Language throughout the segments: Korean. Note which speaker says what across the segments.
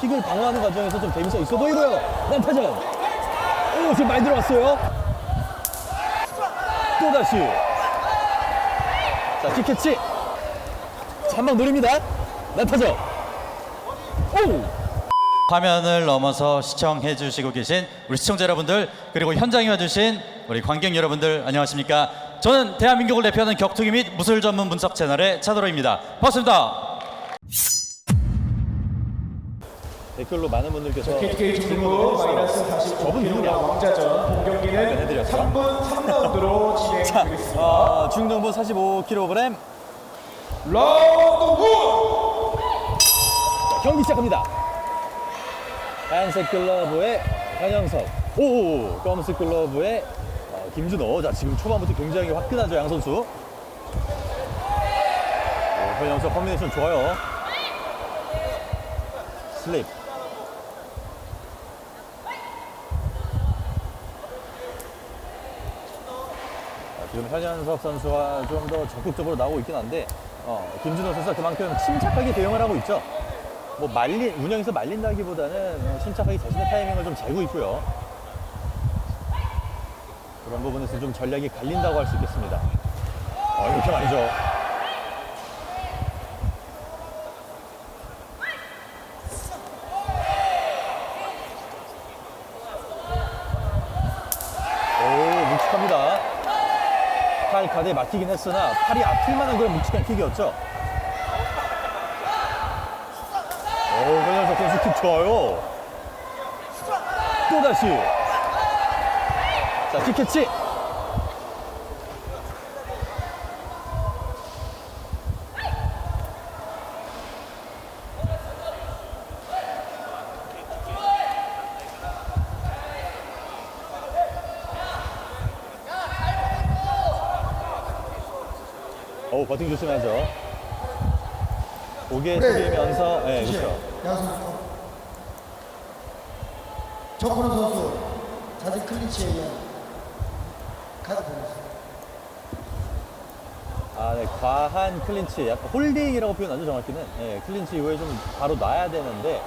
Speaker 1: 킥을 방어하는 과정에서 좀 재밌어 있어 보이고요. 난타전. 오, 지금 많이 들어왔어요. 또 다시. 자, 킥 캐치. 자, 한방 노립니다. 난타전. 오!
Speaker 2: 화면을 넘어서 시청해 주시고 계신 우리 시청자 여러분들 그리고 현장에 와주신 우리 관객 여러분들 안녕하십니까 저는 대한민국을 대표하는 격투기 및 무술 전문 분석 채널의 차도로입니다 반갑습니다
Speaker 1: 댓글로 많은 분들께서
Speaker 3: KTK 중부 마이너스 45kg 왕자전 본 경기는
Speaker 1: 해드렸죠?
Speaker 3: 3분 3라운드로 진행되겠습니다.
Speaker 1: 어, 중등부 45kg
Speaker 3: 라운드 1!
Speaker 1: 경기 시작합니다. 하얀색 글러브의 현영석. 오, 검은색 글러브의 어, 김준호. 자, 지금 초반부터 굉장히 화끈하죠, 양 선수. 어, 현영석 컨비네이션 좋아요. 슬립. 지금 현현석 선수가 좀 더 적극적으로 나오고 있긴 한데 어, 김준호 선수가 그만큼 침착하게 대응을 하고 있죠. 뭐 말린 운영에서 말린다기보다는 어, 침착하게 자신의 타이밍을 좀 재고 있고요. 그런 부분에서 좀 전략이 갈린다고 할 수 있겠습니다. 어, 이렇게 말이죠. 오, 묵직합니다. 팔 가드에 막히긴 했으나 팔이 아플 만한 그런 묵직한 킥이었죠. 오, 변현석 선수 킥 좋아요. 또 다시. 자, 킥 캐치. 오, 버팅 조심하죠. 고개 숙이면서, 네, 그렇죠.
Speaker 4: 양선수 정근호 선수 자진 클린치에 의한 카드 보냈습니다.
Speaker 1: 아, 네, 과한 클린치, 약간 홀딩이라고 표현하죠, 정확히는. 네, 클린치 이후에 좀 바로 놔야 되는데.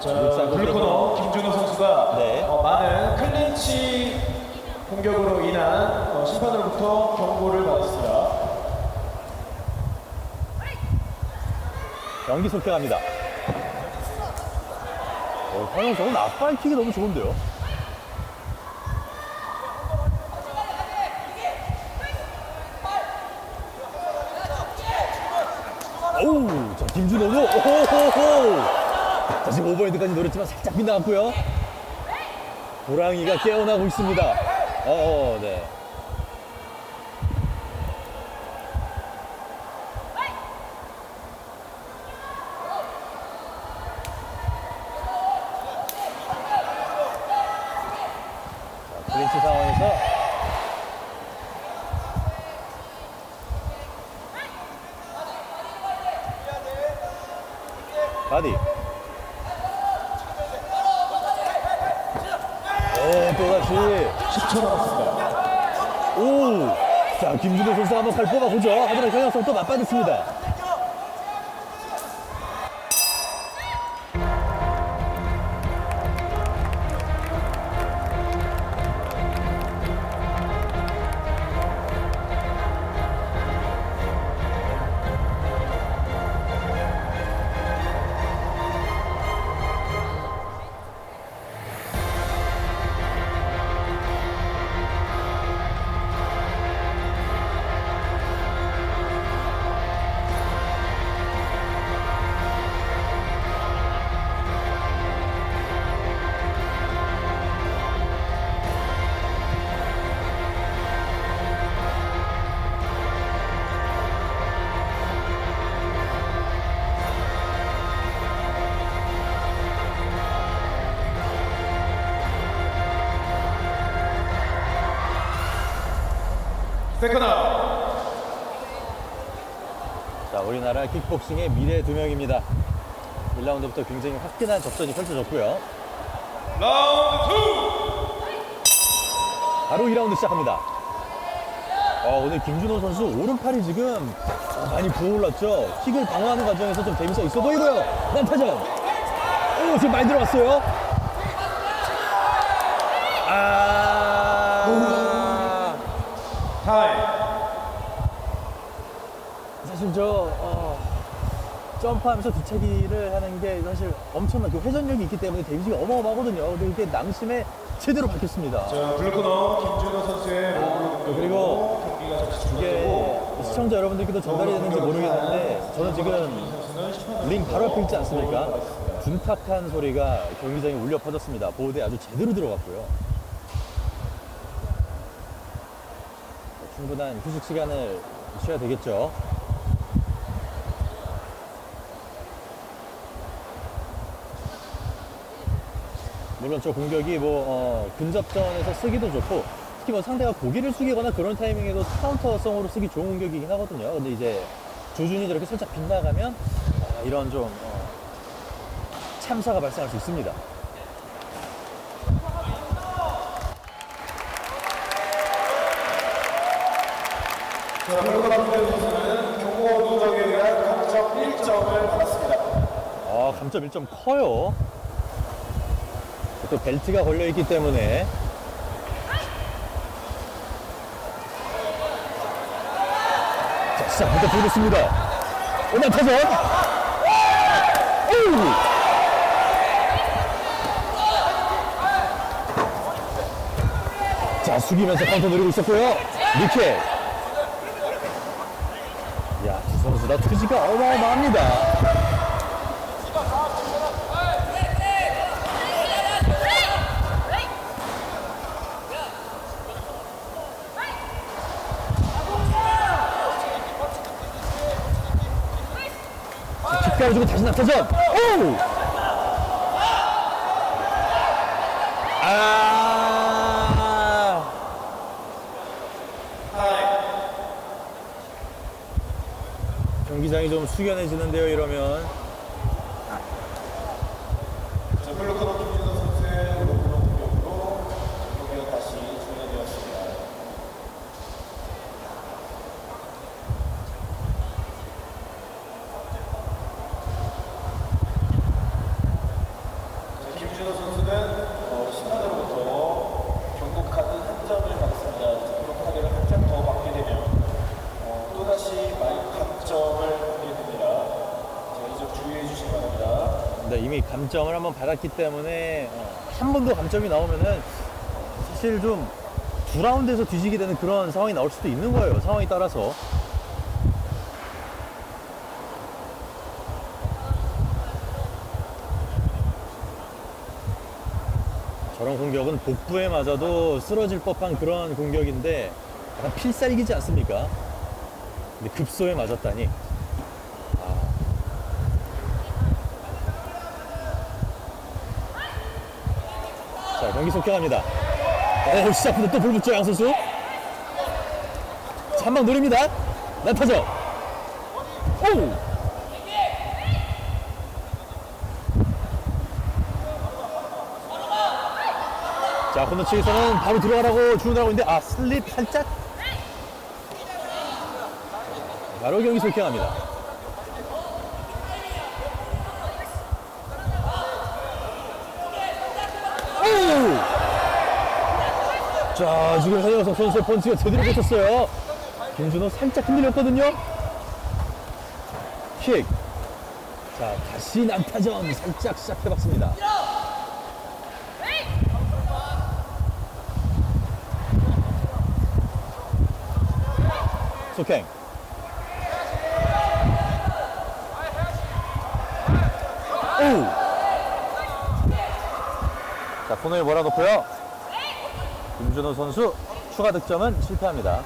Speaker 3: 블루코너 김준호 선수가
Speaker 1: 네.
Speaker 3: 어, 많은 클린치 공격으로 인한 어, 심판으로부터 경고를 받았습니다.
Speaker 1: 연기 속행합니다. 어, 황영석은 앞발 킥이 너무 좋은데요. 오우, 자, 김준호도, 오호호호! 자, 지금 오버헤드까지 노렸지만 살짝 빗나갔고요. 호랑이가 깨어나고 있습니다. 어, 네. 자, 클린치 상황에서 바디. 오, 또다시.
Speaker 3: 10초 남았습니다.
Speaker 1: 오! 자, 김준호 선수 한번 잘 뽑아보죠. 하지만 경향성 또 맞받았습니다.
Speaker 3: 세컨아
Speaker 1: 자, 우리나라 킥복싱의 미래 두 명입니다. 1라운드부터 굉장히 화끈한 접전이 펼쳐졌고요.
Speaker 3: 라운드 2!
Speaker 1: 바로 2라운드 시작합니다. 어, 오늘 김준호 선수 오른팔이 지금 어, 많이 부어올랐죠. 킥을 방어하는 과정에서 좀 재밌어 있어 보이고요. 난타전. 오, 오, 지금 많이 들어갔어요. 아.
Speaker 3: 타임.
Speaker 1: 사실 저 어, 점프하면서 뒤차기를 하는 게 사실 엄청난 그 회전력이 있기 때문에 데미지가 어마어마하거든요. 근데 이게 낭심에 제대로 박혔습니다.
Speaker 3: 자, 블루코너 김준호 선수의 공격으로
Speaker 1: 그리고
Speaker 3: 경기가 잠시
Speaker 1: 이게 시청자 여러분들께도 전달이 되는지 모르겠는데 저는 지금 링 바로 앞에 있지 않습니까? 둔탁한 소리가 경기장에 울려 퍼졌습니다. 보호대 아주 제대로 들어갔고요. 충분한 휴식 시간을 쉬어야 되겠죠. 물론 저 공격이 뭐 어, 근접전에서 쓰기도 좋고 특히 뭐 상대가 고개를 숙이거나 그런 타이밍에도 카운터성으로 쓰기 좋은 공격이긴 하거든요. 근데 이제 조준이 저렇게 살짝 빗나가면 어, 이런 좀 어, 참사가 발생할 수 있습니다.
Speaker 3: 자, 블루코너 김준호 선수는 경고 누적에 의한 감점 1점을 받았습니다.
Speaker 1: 아, 감점 1점 커요. 또 벨트가 걸려 있기 때문에 자, 시작부터 보겠습니다. 오늘 타전. 오! 자, 숙이면서 카운터 노리고 있었고요. 니켓. 야, 두 선수 다 투지가 어마어마합니다. 뒷가로 주고 다시 나타전. 오! 아. 경기장이 좀 숙연해지는데요, 이러면.
Speaker 3: 자, 블루코너 김준호 선수의 블루코너 공격으로 경기가 다시 중단되었습니다. 자, 김준호 선수는 어, 심판으로부터 경고 카드 한 점을 받았습니다. 경고 카드를 한 장 더 받게 되면 어, 또다시 마이크 한 점을 받게 됩니다. 자, 이 점 주의해 주시기 바랍니다.
Speaker 1: 근데 이미 감점을 한번 받았기 때문에 어, 한 번 더 감점이 나오면은 사실 좀 두 라운드에서 뒤지게 되는 그런 상황이 나올 수도 있는 거예요. 상황에 따라서. 저런 공격은 복부에 맞아도 쓰러질 법한 그런 공격인데 약간 필살기지 않습니까? 근데 급소에 맞았다니. 경기 속행합니다. 오, 시작부터 또 불붙죠, 양 선수. 자, 한방 노립니다. 나타죠. 오! 자, 코너 측에서는 바로 들어가라고 주문을 하고 있는데, 아, 슬립 살짝. 바로 경기 속행합니다. 오! 자, 지금 현영석 선수의 펀치가 제대로 붙었어요. 김준호 살짝 흔들렸거든요. 킥. 자, 다시 난타전 살짝 시작해봤습니다. 속행. 오! 자, 코너에 몰아놓고요. 김준호 선수 추가 득점은 실패합니다.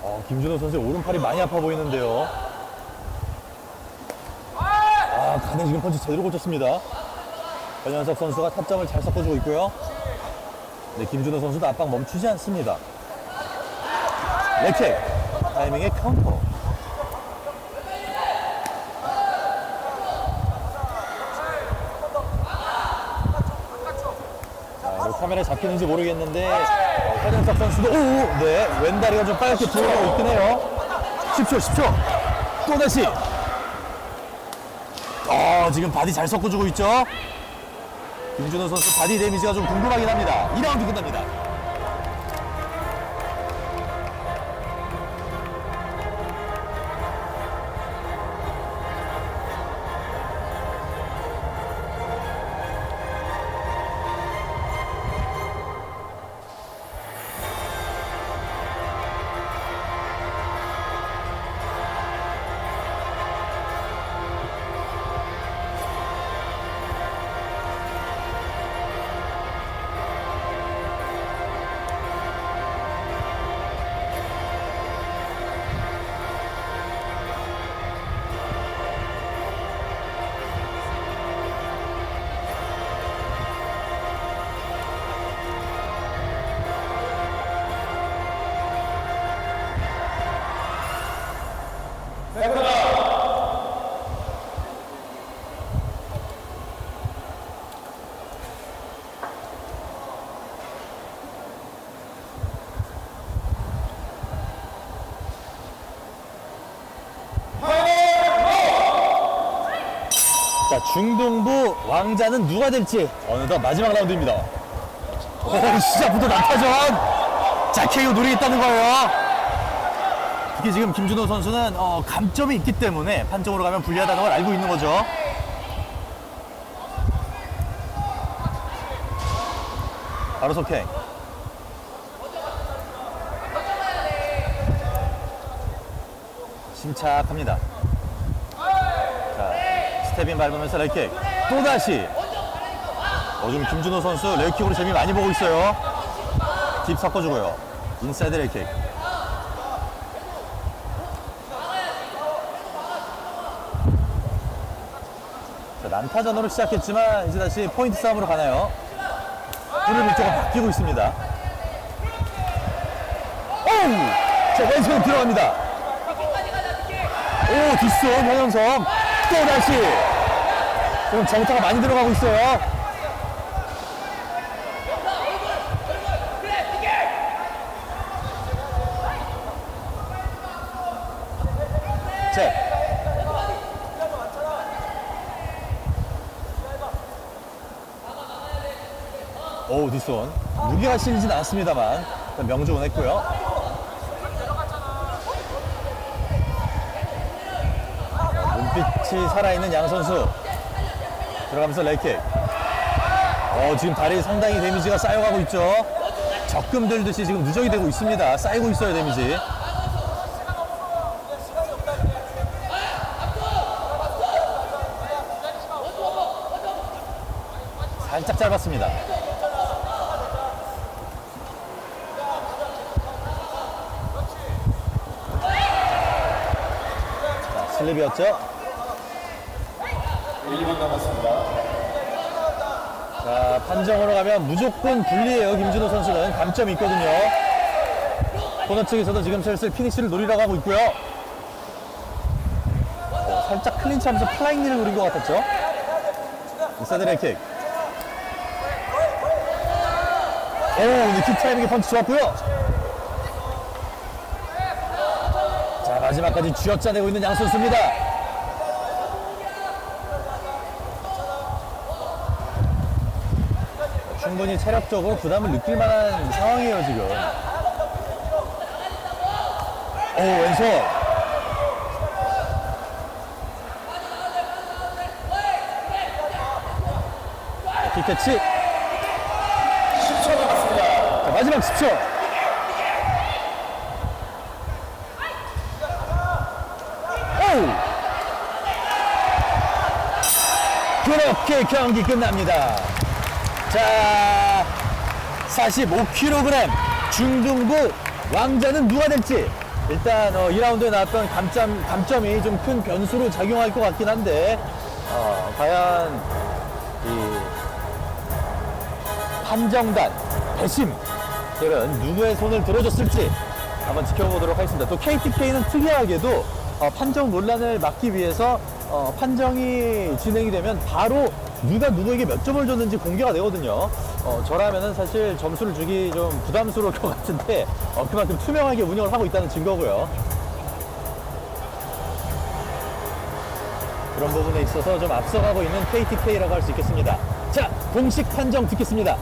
Speaker 1: 어, 김준호 선수의 오른팔이 많이 아파 보이는데요. 아, 간에 지금 펀치 제대로 고쳤습니다. 변현석 선수가 타점을 잘 섞어주고 있고요. 네, 김준호 선수도 압박 멈추지 않습니다. 레킥 타이밍의 카운터. 자, 이렇게 카메라에 잡히는지 모르겠는데 어, 허정석 선수도 오, 네 왼다리가 좀 빨갛게 들어가고 있긴 해요. 10초, 10초. 또 다시. 어, 지금 바디 잘 섞어주고 있죠. 김준호 선수 바디 데미지가 좀 궁금하긴 합니다. 2라운드 끝납니다. 중등부 왕자는 누가 될지 어느덧 마지막 라운드입니다. 오, 시작부터 낙타전! 자, KO 노리겠다는 거예요. 특히 지금 김준호 선수는 어, 감점이 있기 때문에 판정으로 가면 불리하다는 걸 알고 있는 거죠. 바로 속행. 침착합니다. 자, 스텝인 밟으면서 레이킥. 또다시. 어, 지금 김준호 선수 레이킥으로 재미 많이 보고 있어요. 딥 섞어주고요. 인사이드 레이킥. 자, 난타전으로 시작했지만 이제 다시 포인트 싸움으로 가나요? 불을 밑에가 바뀌고 있습니다. 오우! 자, 왼손 들어갑니다. 오, 뒷손 현영성. 또다시. 지금 정타가 많이 들어가고 있어요. 셋. 오, 뒷손. 무게가 실리진 않았습니다만, 명중은 했고요. 눈빛이 살아있는 양 선수. 들어가면서 레이킥. 어, 지금 다리 상당히 데미지가 쌓여가고 있죠. 적금 들듯이 지금 누적이 되고 있습니다. 쌓이고 있어요, 데미지. 살짝 짧았습니다. 자, 슬립이었죠?
Speaker 3: 1, 2분 남았습니다.
Speaker 1: 자, 판정으로 가면 무조건 불리해요. 김준호 선수는 감점이 있거든요. 코너 측에서도 지금 슬슬 피니쉬를 노리려고 하고 있고요. 어, 살짝 클린치하면서 플라잉리를 노린 것 같았죠. 인사이드 킥. 오, 오늘 킥 타이밍의 펀치 좋았고요. 자, 마지막까지 쥐어짜내고 있는 양 선수입니다. 충분히 체력적으로 부담을 느낄 만한 상황이에요, 지금. 오, 왼손. 자, 킥캐치.
Speaker 3: 10초 남았습니다.
Speaker 1: 자, 마지막 10초. 오! 그렇게 경기 끝납니다. 자, 45kg 중등부 왕자는 누가 될지 일단 어, 2라운드에 나왔던 감점, 감점이 좀 큰 변수로 작용할 것 같긴 한데 어, 과연 이 판정단 배심들은 누구의 손을 들어줬을지 한번 지켜보도록 하겠습니다. 또 KTK는 특이하게도 어, 판정 논란을 막기 위해서 어, 판정이 진행이 되면 바로 누가 누구에게 몇 점을 줬는지 공개가 되거든요. 어, 저라면은 사실 점수를 주기 좀 부담스러울 것 같은데 어, 그만큼 투명하게 운영을 하고 있다는 증거고요. 그런 부분에 있어서 좀 앞서가고 있는 KTK라고 할 수 있겠습니다. 자, 공식 판정 듣겠습니다.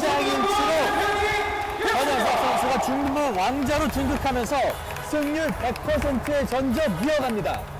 Speaker 1: 만장일치로 전현석 선수가 중부 왕자로 등극하면서 승률 100%의 전적 이어갑니다.